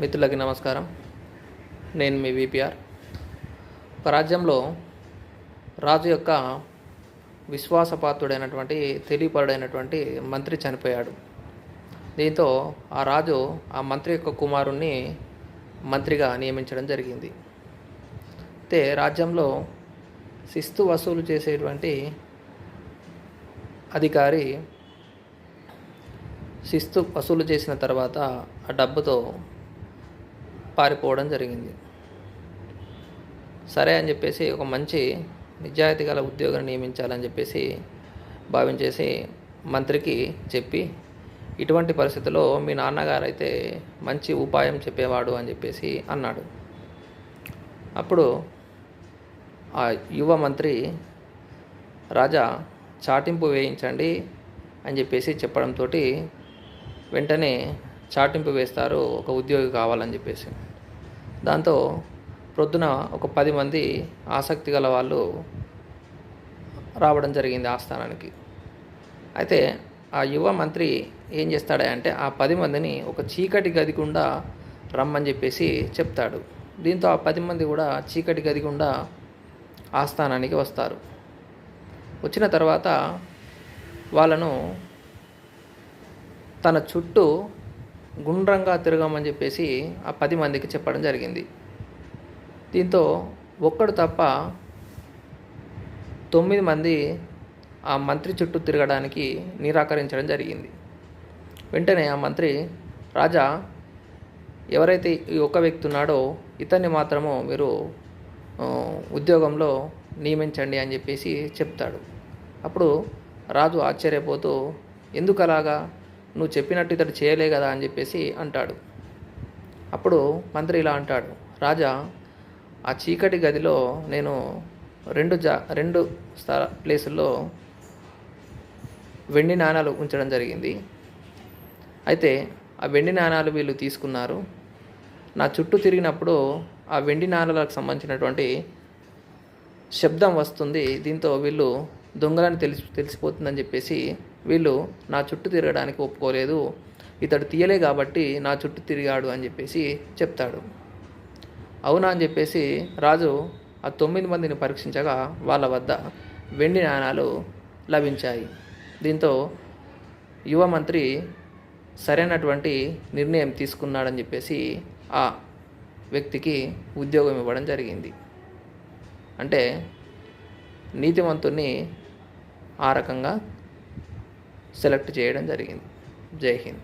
మిత్రులకి నమస్కారం. నేను మీ విపిఆర్. ఒక రాజ్యంలో రాజు యొక్క విశ్వాసపాత్రుడైనటువంటి తెలియపరుడైనటువంటి మంత్రి చనిపోయాడు. దీంతో ఆ రాజు ఆ మంత్రి యొక్క కుమారుణ్ణి మంత్రిగా నియమించడం జరిగింది. అయితే రాజ్యంలో శిస్తు వసూలు చేసేటువంటి అధికారి శిస్తు వసూలు చేసిన తర్వాత ఆ డబ్బుతో పారిపోవడం జరిగింది. సరే అని చెప్పేసి ఒక మంచి నిజాయితీ గల ఉద్యోగాన్ని నియమించాలని చెప్పేసి భావించేసి మంత్రికి చెప్పి ఇటువంటి పరిస్థితిలో మీ నాన్నగారు అయితే మంచి ఉపాయం చెప్పేవాడు అని చెప్పేసి అన్నాడు. అప్పుడు ఆ యువ మంత్రి రాజా చాటింపు వేయించండి అని చెప్పేసి చెప్పడంతో వెంటనే చాటింపు వేస్తారు ఒక ఉద్యోగి కావాలని చెప్పేసి. దాంతో ప్రొద్దున ఒక పది మంది ఆసక్తి గల వాళ్ళు రావడం జరిగింది ఆస్థానానికి అయితే ఆ యువ మంత్రి ఏం చేస్తాడంటే ఆ పది మందిని ఒక చీకటి గది గుండా రమ్మని చెప్పేసి చెప్తాడు. దీంతో ఆ పది మంది కూడా చీకటి గది గుండా ఆస్థానానికి వస్తారు. వచ్చిన తర్వాత వాళ్ళను తన చుట్టూ గుండ్రంగా తిరగమని చెప్పేసి ఆ పది మందికి చెప్పడం జరిగింది. దీంతో ఒక్కడు తప్ప తొమ్మిది మంది ఆ మంత్రి చుట్టూ తిరగడానికి నిరాకరించడం జరిగింది. వెంటనే ఆ మంత్రి రాజా ఎవరైతే ఈ ఒక్క వ్యక్తి ఉన్నాడో ఇతన్ని మాత్రము మీరు ఉద్యోగంలో నియమించండి అని చెప్పేసి చెప్తాడు. అప్పుడు రాజు ఆశ్చర్యపోతూ ఎందుకు అలాగా నువ్వు చెప్పినట్టు ఇతడు చేయలే కదా అని చెప్పేసి అంటాడు. అప్పుడు మంత్రి ఇలా అంటాడు. రాజా ఆ చీకటి గదిలో నేను రెండు జా రెండు స్థల ప్లేసుల్లో వెండి నాణాలు ఉంచడం జరిగింది. అయితే ఆ వెండి నాణాలు వీళ్ళు తీసుకున్నారు. నా చుట్టూ తిరిగినప్పుడు ఆ వెండి నాణాలకు సంబంధించినటువంటి శబ్దం వస్తుంది. దీంతో వీళ్ళు దొంగలని తెలిసి తెలిసిపోతుందని చెప్పేసి వీళ్ళు నా చుట్టూ తిరగడానికి ఒప్పుకోలేదు. ఇతడు తీయలే కాబట్టి నా చుట్టూ తిరిగాడు అని చెప్పేసి చెప్తాడు. అవునా అని చెప్పేసి రాజు ఆ తొమ్మిది మందిని పరీక్షించగా వాళ్ళ వద్ద వెండి నాణాలు లభించాయి. దీంతో యువ మంత్రి సరైనటువంటి నిర్ణయం తీసుకున్నాడని చెప్పేసి ఆ వ్యక్తికి ఉద్యోగం ఇవ్వడం జరిగింది. అంటే నీతివంతుణ్ణి ఆ రకంగా సెలెక్ట్ చేయడం జరిగింది. జై హింద్.